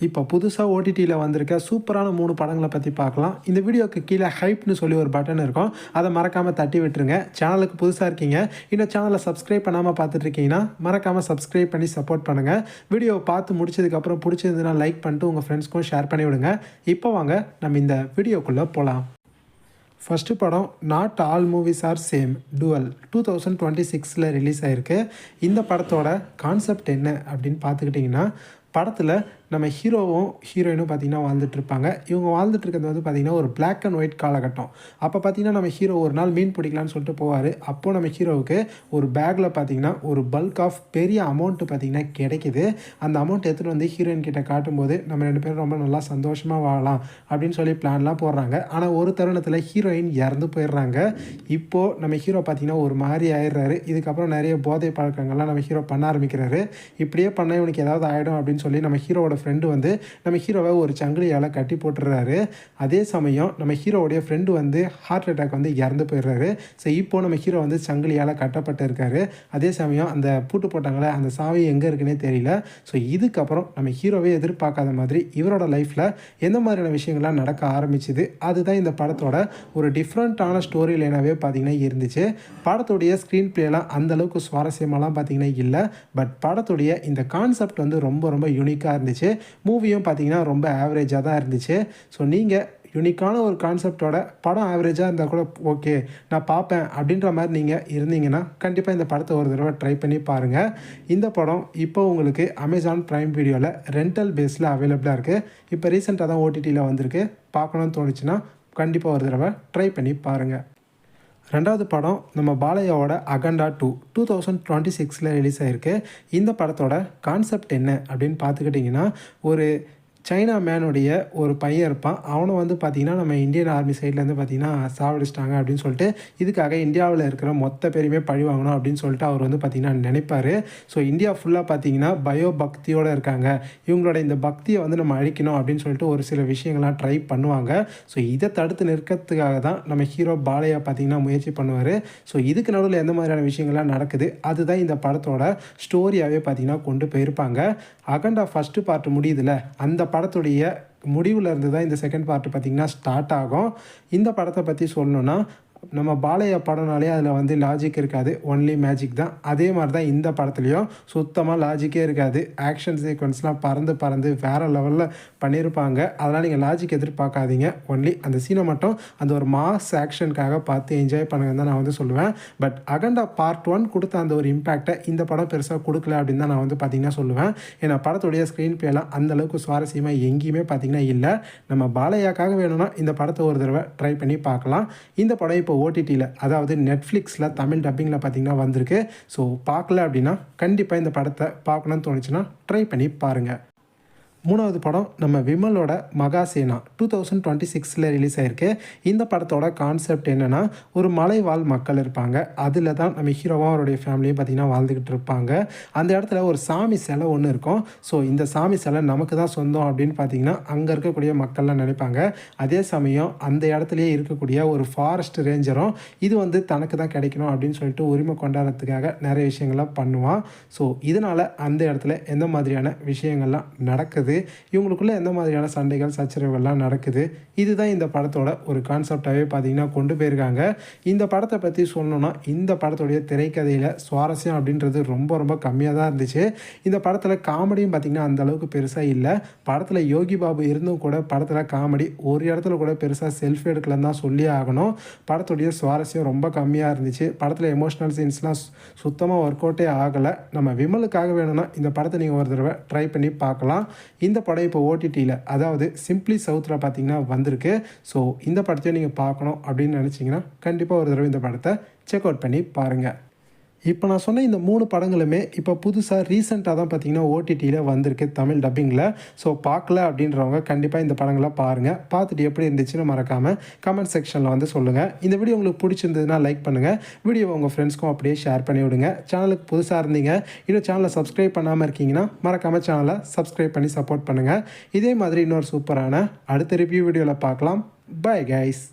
இப்போ புதுசாக ஓடிடியில் வந்திருக்க சூப்பரான மூணு படங்களை பற்றி பார்க்கலாம். இந்த வீடியோக்கு கீழே ஹைப்னு சொல்லி ஒரு பட்டன் இருக்கும். அதை மறக்காமல் தட்டி விட்டுருங்க. சேனலுக்கு புதுசாக இருக்கீங்க. இன்னும் சேனலை சப்ஸ்கிரைப் பண்ணாமல் பார்த்துட்டு இருக்கீங்கன்னா மறக்காமல் சப்ஸ்கிரைப் பண்ணி சப்போர்ட் பண்ணுங்கள் வீடியோவை பார்த்து முடிச்சதுக்கப்புறம் பிடிச்சதுன்னா லைக் பண்ணிட்டு உங்கள் ஃப்ரெண்ட்ஸ்க்கும் ஷேர் பண்ணி விடுங்க. இப்போ வாங்க நம்ம இந்த வீடியோக்குள்ளே போகலாம் ஃபஸ்ட்டு படம் not all movies are same twelve two thousand twenty சிக்ஸில் ரிலீஸ் ஆகிருக்கு இந்த படத்தோட கான்செப்ட் என்ன அப்படின்னு பார்த்துக்கிட்டிங்கன்னா படத்தில் நம்ம ஹீரோவும் ஹீரோயினும் பார்த்திங்கன்னா வாழ்ந்துட்டு இருப்பாங்க இவங்க வாழ்ந்துட்டுருக்கிறது வந்து பார்த்திங்கன்னா ஒரு பிளாக் அண்ட் ஒயிட் காலகட்டம். அப்போ பார்த்திங்கன்னா நம்ம ஹீரோ ஒரு நாள் மீன் பிடிக்கலான்னு சொல்லிட்டு போவார். அப்போது நம்ம ஹீரோவுக்கு ஒரு பேக்கில் பார்த்திங்கன்னா ஒரு பல்க் ஆஃப் பெரிய அமௌண்ட்டு பார்த்திங்கன்னா கிடைக்குது. அந்த அமௌண்ட் எடுத்துகிட்டு வந்து ஹீரோயின் கிட்ட காட்டும்போது நம்ம ரெண்டு பேரும் ரொம்ப நல்லா சந்தோஷமாக வாழலாம் அப்படின்னு சொல்லி பிளான்லாம் போடுறாங்க. ஆனால் ஒரு தருணத்தில் ஹீரோயின் இறந்து போயிடுறாங்க. இப்போது நம்ம ஹீரோ பார்த்திங்கன்னா ஒரு மாதிரி ஆயிடுறாரு. இதுக்கப்புறம் நிறைய போதை பழக்கங்கள்லாம் நம்ம ஹீரோ பண்ண ஆரம்பிக்கிறாரு. இப்படியே பண்ண இவனுக்கு ஏதாவது ஆகிடும் அப்படின்னு சொல்லி நம்ம ஹீரோவோட ஃப்ரெண்டு வந்து நம்ம ஹீரோவை ஒரு சங்கிலியால் கட்டி போட்டுடுறாரு. அதே சமயம் நம்ம ஹீரோவுடைய ஃப்ரெண்டு வந்து ஹார்ட் அட்டாக் வந்து இறந்து போயிடுறாரு. ஸோ இப்போ நம்ம ஹீரோ வந்து சங்கிலியால் கட்டப்பட்டு இருக்காரு அதே சமயம் அந்த பூட்டு போட்டாங்களே அந்த சாவி எங்கே இருக்குன்னே தெரியல. ஸோ இதுக்கப்புறம் நம்ம ஹீரோவே எதிர்பார்க்காத மாதிரி இவரோட லைஃப்பில் எந்த மாதிரியான விஷயங்கள்லாம் நடக்க ஆரம்பிச்சுது? அதுதான் இந்த படத்தோட ஒரு டிஃப்ரெண்ட்டான ஸ்டோரி லைனாகவே பார்த்தீங்கன்னா இருந்துச்சு. படத்துடைய ஸ்க்ரீன் பிளேலாம் அந்த அளவுக்கு சுவாரஸ்யமாலாம் பார்த்தீங்கன்னா இல்லை. பட் படத்துடைய இந்த கான்செப்ட் வந்து ரொம்ப ரொம்ப யூனிக்காக இருந்துச்சு. மூவியும் பார்த்தீங்கன்னா ரொம்ப ஆவரேஜாக தான் இருந்துச்சு. ஸோ நீங்கள் யூனிக்கான ஒரு கான்செப்டோட படம் ஆவரேஜாக இருந்தால் கூட ஓகே நான் பார்ப்பேன் அப்படின்ற மாதிரி நீங்கள் இருந்தீங்கன்னா கண்டிப்பாக இந்த படத்தை ஒரு தடவை ட்ரை பண்ணி பாருங்கள் இந்த படம் இப்போ உங்களுக்கு அமேசான் ப்ரைம் வீடியோவில் ரெண்டல் பேஸில் அவைலபிளாக இருக்குது இப்போ ரீசெண்டாக தான் ஓடிடியில் வந்திருக்கு. பார்க்கணும்னு தோணுச்சுன்னா கண்டிப்பாக ஒரு தடவை ட்ரை பண்ணி பாருங்கள் ரெண்டாவது படம் நம்ம பாலையாவோட Akhanda two two thousand twenty சிக்ஸில் ரிலீஸ் ஆகிருக்கு இந்த படத்தோட கான்செப்ட் என்ன அப்படின்னு பார்த்துக்கிட்டிங்கன்னா ஒரு சைனா மேனுடைய ஒரு பையன் இருப்பான். அவனை வந்து பார்த்திங்கன்னா நம்ம இந்தியன் ஆர்மி சைட்லேருந்து பார்த்திங்கன்னா சாவடிச்சிட்டாங்க அப்படின்னு சொல்லிட்டு இதுக்காக இந்தியாவில் இருக்கிற மொத்த பேருமே பழி வாங்கணும் அப்படின்னு சொல்லிட்டு அவர் வந்து பார்த்திங்கன்னா நினைப்பார். ஸோ இந்தியா ஃபுல்லாக பார்த்திங்கன்னா பயோ பக்தியோடு இருக்காங்க. இவங்களோட இந்த பக்தியை வந்து நம்ம அழிக்கணும் அப்படின்னு சொல்லிட்டு ஒரு சில விஷயங்கள்லாம் ட்ரை பண்ணுவாங்க. ஸோ இதை தடுத்து நிற்கிறதுக்காக தான் நம்ம ஹீரோ பாலையா பார்த்திங்கன்னா முயற்சி பண்ணுவார். ஸோ இதுக்கு நடுவில் எந்த மாதிரியான விஷயங்கள்லாம் நடக்குது? அதுதான் இந்த படத்தோட ஸ்டோரியாகவே பார்த்திங்கன்னா கொண்டு போயிருப்பாங்க. அகண்டா ஃபஸ்ட்டு பார்ட் முடியுதுல? அந்த படத்துடைய முடிவில் இருந்து தான் இந்த செகண்ட் பார்ட் பார்த்திங்கன்னா ஸ்டார்ட் ஆகும். இந்த படத்தை பற்றி சொல்லணுன்னா நம்ம பாலையா படம்னாலே அதில் வந்து லாஜிக் இருக்காது. ஒன்லி மேஜிக் தான். அதே மாதிரி தான் இந்த படத்துலையும் சுத்தமாக லாஜிக்கே இருக்காது. ஆக்ஷன் சீக்வன்ஸ்லாம் பறந்து பறந்து வேறு லெவலில் பண்ணியிருப்பாங்க அதெல்லாம் நீங்கள் லாஜிக் எதிர்பார்க்காதீங்க. ஒன்லி அந்த சீனை மட்டும் அந்த ஒரு மாஸ் ஆக்ஷனுக்காக பார்த்து என்ஜாய் பண்ணுங்கன்னு தான் நான் வந்து சொல்லுவேன். பட் அகண்டா பார்ட் ஒன் கொடுத்த அந்த ஒரு இம்பேக்டை இந்த படம் பெருசாக கொடுக்கல அப்படின்னு தான் நான் வந்து பார்த்தீங்கன்னா சொல்லுவேன். ஏன்னா படத்துடைய ஸ்க்ரீன் பிளேலாம் அந்த அளவுக்கு சுவாரஸ்யமாக எங்கேயுமே பார்த்தீங்கன்னா இல்லை. நம்ம பாலையாக்காக வேணும்னா இந்த படத்தை ஒரு தடவை ட்ரை பண்ணி பார்க்கலாம். இந்த படம் இப்போ ஓடிடியில் அதாவது நெட்ஃப்ளிக்ஸில் தமிழ் டப்பிங்கில் பார்த்தீங்கன்னா வந்திருக்கு. ஸோ பார்க்கல அப்படின்னா கண்டிப்பாக இந்த படத்தை பார்க்கணும்னு தோணுச்சுன்னா ட்ரை பண்ணி பாருங்கள் மூணாவது படம் நம்ம விமலோட மகாசேனா. டூ தௌசண்ட் டுவெண்ட்டி சிக்ஸில் ரிலீஸ் ஆயிருக்கு. இந்த படத்தோட கான்செப்ட் என்னென்னா ஒரு மலைவாழ் மக்கள் இருப்பாங்க. அதில் தான் நம்ம ஹீரோவும் அவருடைய ஃபேமிலியும் பார்த்திங்கன்னா வாழ்ந்துக்கிட்டு இருப்பாங்க. அந்த இடத்துல ஒரு சாமி சிலை ஒன்று இருக்கும். ஸோ இந்த சாமி சிலை நமக்கு தான் சொந்தம் அப்படின்னு பார்த்தீங்கன்னா அங்கே இருக்கக்கூடிய மக்கள்லாம் நினைப்பாங்க. அதே சமயம் அந்த இடத்துலையே இருக்கக்கூடிய ஒரு ஃபாரஸ்ட் ரேஞ்சரும் இது வந்து தனக்கு தான் கிடைக்கணும் அப்படின்னு சொல்லிட்டு உரிமை கொண்டாடுறதுக்காக நிறைய விஷயங்கள்லாம் பண்ணுவான். ஸோ இதனால் அந்த இடத்துல எந்த மாதிரியான விஷயங்கள்லாம் நடக்குது இவங்களுக்குள்ளே எந்த மாதிரியான சண்டைகள் சச்சரவுகள்லாம் நடக்குது? இதுதான் இந்த படத்தோட ஒரு கான்செப்டாகவே பார்த்தீங்கன்னா கொண்டு போயிருக்காங்க. இந்த படத்தை பற்றி சொல்லணும்னா இந்த படத்துடைய திரைக்கதையில் சுவாரஸ்யம் அப்படின்றது ரொம்ப ரொம்ப கம்மியாக தான் இருந்துச்சு. இந்த படத்தில் காமெடியும் பார்த்திங்கன்னா அந்த அளவுக்கு பெருசாக இல்லை. படத்தில் யோகி பாபு இருந்தும் கூட படத்தில் காமெடி ஒரு இடத்துல கூட பெருசாக செல்ஃபி எடுக்கலன்னு தான் சொல்லி ஆகணும். படத்துடைய சுவாரஸ்யம் ரொம்ப கம்மியாக இருந்துச்சு. படத்தில் எமோஷ்னல் சீன்ஸ்லாம் சுத்தமாக ஒர்க் அவுட்டே ஆகலை. நம்ம விமலுக்காக வேணும்னா இந்த படத்தை நீங்கள் ஒரு தடவை ட்ரை பண்ணி பார்க்கலாம். இந்த படம் இப்போ ஓடிடியில் அதாவது சிம்ப்ளி சவுத்தில் பார்த்தீங்கன்னா வந்திருக்கு. ஸோ இந்த படத்தையும் நீங்கள் பார்க்கணும் அப்படின்னு நினச்சிங்கன்னா கண்டிப்பாக ஒரு தடவை இந்த படத்தை செக் அவுட் பண்ணி பாருங்கள் இப்போ நான் சொன்ன இந்த மூணு படங்களுமே இப்போ புதுசாக ரீசெண்டாக தான் பார்த்தீங்கன்னா ஓடிடியில் வந்திருக்கு தமிழ் டப்பிங்கில் ஸோ பார்க்கல அப்படின்றவங்க கண்டிப்பாக இந்த படங்களை பாருங்கள் பார்த்துட்டு எப்படி இருந்துச்சுன்னு மறக்காமல் கமெண்ட் செக்ஷனில் வந்து சொல்லுங்கள் இந்த வீடியோ உங்களுக்கு பிடிச்சிருந்ததுன்னா லைக் பண்ணுங்கள் வீடியோவை உங்கள் ஃப்ரெண்ட்ஸ்க்கும் அப்படியே ஷேர் பண்ணி விடுங்க. சேனலுக்கு புதுசாக இருந்தீங்க இன்னும் சேனலை சப்ஸ்கிரைப் பண்ணாமல் இருக்கீங்கன்னா மறக்காமல் சேனலை சப்ஸ்கிரைப் பண்ணி சப்போர்ட் பண்ணுங்கள் இதே மாதிரி இன்னொரு சூப்பரான அடுத்த ரிவ்யூ வீடியோவில் பார்க்கலாம். Bye guys